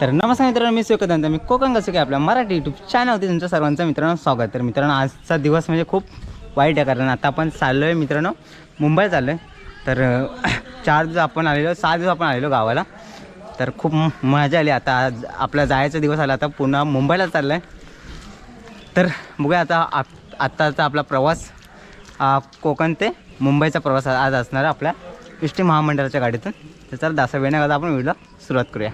तर नमस्कार मित्रांनो मी स्वेकदंत मी कोकण कसं काय आपल्या मराठी यूट्यूब चॅनलवरती तुमच्या सर्वांचं मित्रांनो स्वागत. तर मित्रांनो आजचा दिवस म्हणजे खूप वाईट आहे कारण आता आपण चाललो आहे मित्रांनो मुंबई चाललो आहे तर चार दिवस आपण आलेलो सहा दिवस आपण आलेलो गावाला. तर खूप मजा आली आता. आज आपला जायचा दिवस आला आता पुन्हा मुंबईला चाललं आहे तर बघूया आता आप आत्ताचा आपला प्रवास कोकण ते मुंबईचा प्रवास आज असणार आहे आपल्या एस टी महामंडळाच्या गाडीतून. तर चला दासा वेळ आपण व्हिडिओला सुरुवात करूया.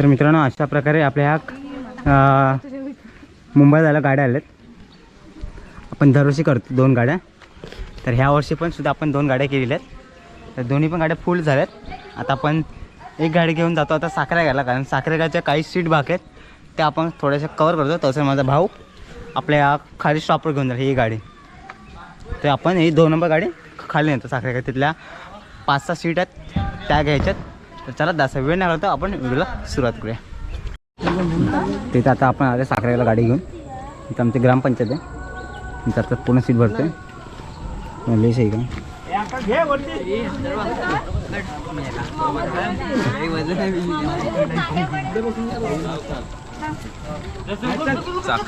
तर मित्रांनो अशा प्रकारे आपल्या ह्या मुंबई जायला गाड्या आल्यात. आपण दरवर्षी करतो दोन गाड्या. तर ह्या वर्षी पण सुद्धा आपण दोन गाड्या केलेल्या आहेत. तर दोन्ही पण गाड्या फुल झाल्यात. आता आपण एक गाडी घेऊन जातो आता साखऱ्या कारण साखरेगावच्या काही सीट बाकी आहेत. त्या आपण थोड्याशा कवर करतो. तसं माझा भाऊ आपल्या खाली स्टॉपवर घेऊन जाईल ही गाडी. तर आपण ही दोन नंबर गाडी खाली नेतो साखरेगाव तिथल्या पाच सहा सीट आहेत त्या घ्यायच्यात. तर चला दस वेळ नाही लागतो आपण व्हिडिओला सुरुवात करूया. तिथं आता आपण आले साखरेगाला गाडी घेऊन. इथं आमची ग्रामपंचायत आहे. इथं आता पूर्ण सीट भरते लेस आहे का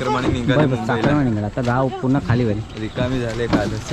बरं निघाले निघाला. आता गाव पूर्ण खाली होईल रिकामी झाले कालच.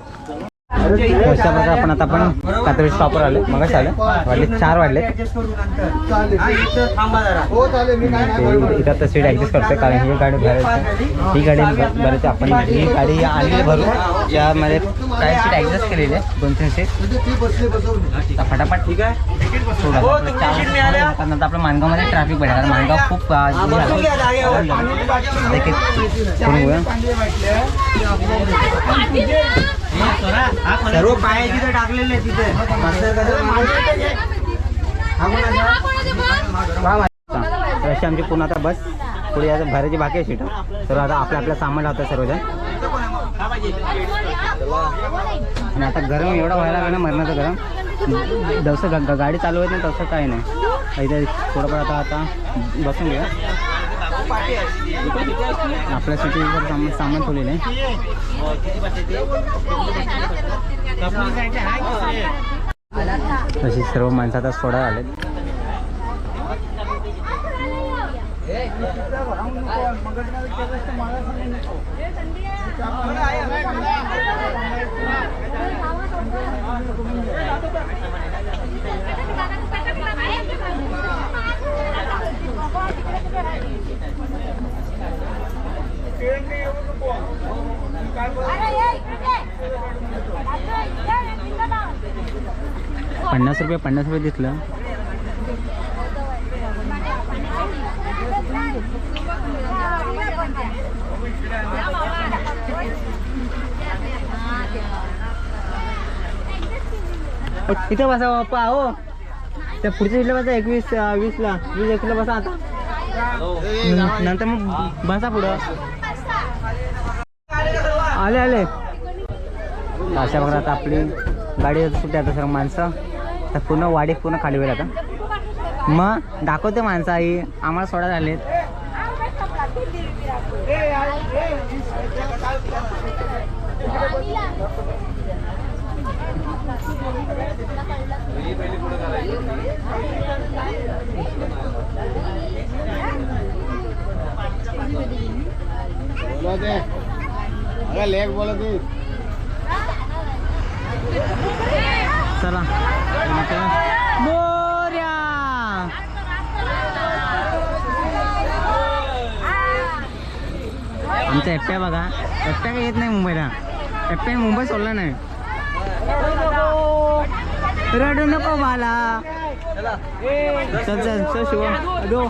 अशा प्रकारे आपण आता आपण कात्री स्टॉपवर आले मग आले वाढले चार वाढले इथं आता सीट ॲडजस्ट करतोय कारण ही गाडी भरायची ही गाडी भरायची आपण ही गाडी आणली भरू यामध्ये काही सीट ॲडजस्ट केलेली आहे? दोन तीन सीट आता फटाफट ठीक आहे. कारण आता आपल्या माणगावमध्ये ट्रॅफिक भेटेल कारण माणगाव खूप हे. एक-. सर्व पाय तिथे टाकलेले तिथे. अशी आमची पूर्ण आता बस. पुढे आता भरायची बाकी आहे सीट. तर आता आपलं आपलं सामान लावतं सर्वजण. आणि आता गरम एवढा व्हायला लागला ना मरणाचं गरम. जसं ग- गाडी चालू होत नाही तसं काही नाही. थोडंफार आता आता बसून घ्या आपल्या सामान सामान ठेवलेलं आहे. तशी सर्व माणसं आता सोडा आले पन्नास रुपये पन्नास रुपये दिसलं. इथं बसा बाप्पा हो. त्या पुढच्या सीटला बसा एकवीस वीसला. वीस एकवीसला बसा आता. न- नंतर मग बसा पुढं. आले आले. अशा प्रकारे आता आपली गाडी सुटते आता सर्व माणसं. तर पूर्ण वाडी पूर्ण खाली होईल आता. मग दाखवते माणसं आई आम्हाला सोडा झालेत चला. मोर्या. आमच्या एकट्या बघा. एकट्या काही येत नाही मुंबईला. एकट्या मुंबई सोडला नाही. रडू नको मला चल चल चल शिव चले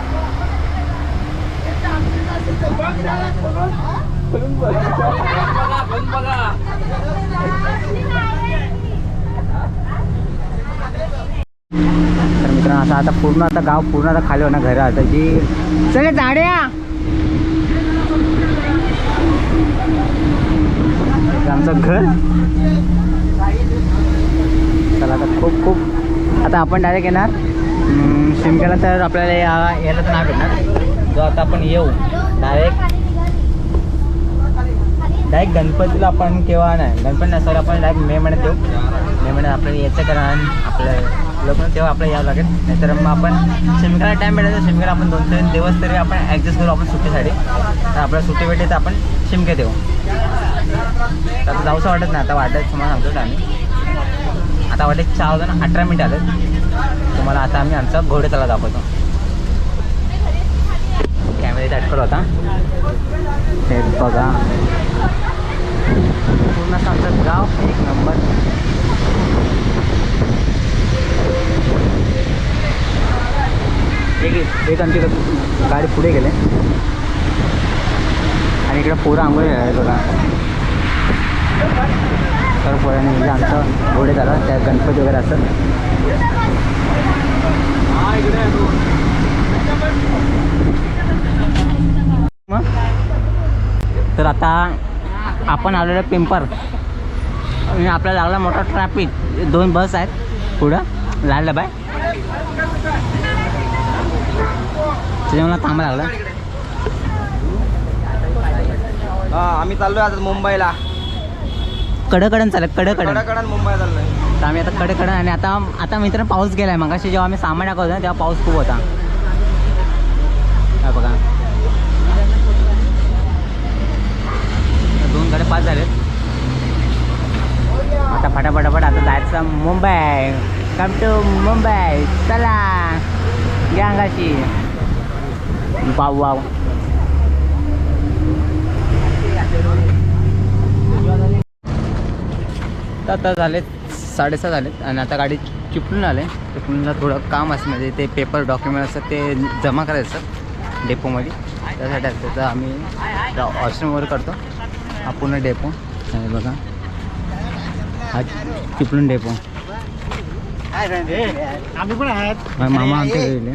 तर मित्रांनो आता आता पूर्ण आता गाव पूर्ण आता खाली होणार घर आता जी सगळे झाडे आमचं घर. चला आता खूप खूप आता आपण डायरेक्ट येणार. शिमक्याला तर आपल्याला या याला तर नाही भेटणार जो आता आपण येऊ. डायरेक्ट डायरेक्ट गणपतीला आपण केव्हा नाही. गणपती नाही आपण डायरेक्ट मे महिन्यात येऊ. मे महिन्यात आपल्याला यायचं कारण आपलं लग्न तेव्हा आपल्याला यावं लागेल. नाहीतर मग आपण शिमग्याला टाईम भेटायचा शिमग्याला आपण दोन तीन दिवस तरी आपण ॲडजस्ट करू आपण सुट्टीसाठी. तर आपल्याला सुट्टी भेटली तर आपण शिमके देऊ तर आता जाऊसं वाटत नाही. आता वाटत तुम्हाला सांगतो आम्ही. आता वाटते चार वाजून अठरा मिनिटं आले तुम्हाला आता आम्ही आमचा घोडे त्याला दाखवतो. कॅमेरा इथे अटकल होता ते बघा. पूर्ण आमचं गाव एक नंबर. एक एक आमची गाडी पुढे गेले. आणि इकडं पोरं आंघोळ आहे बघा. तर पोराने म्हणजे आमचं घोडे झाला त्या गणपती वगैरे असतात मग? तर आता आपण आलेलो पिंपर. आणि आपल्याला लागला मोठा ट्रॅफिक दोन बस आहेत पुढं. लाल डबा आहे. त्याच्यामुळे मला थांबा लागला आम्ही चाललोय आता मुंबईला. कडकडन चालत कडकडन. कडाकडा मुंबई चाललोय. तर आम्ही आता कडकडन आणि आता आता मित्र पाऊस गेलाय. मग जेव्हा आम्ही सामान टाकत होतो ना तेव्हा पाऊस खूप होता. बघा. पाच झालेत. आता फटाफटाफट आता जायचं मुंबई. Come to Mumbai. चला. या अंगाची वाव वाव. तर आता झाले साडेसहा झालेत आणि आता गाडी चिपळून आले. चिपळूनला थोडं काम असं म्हणजे ते पेपर डॉक्युमेंट असतात ते जमा करायचं सर डेपोमध्ये त्यासाठी असतं तर आम्ही ऑप्शनवर करतो. हा पूर्ण डेपो. आणि बघा. हा चिपळूण डेपो. आम्ही पण आहेत. मामा आमच्या गेले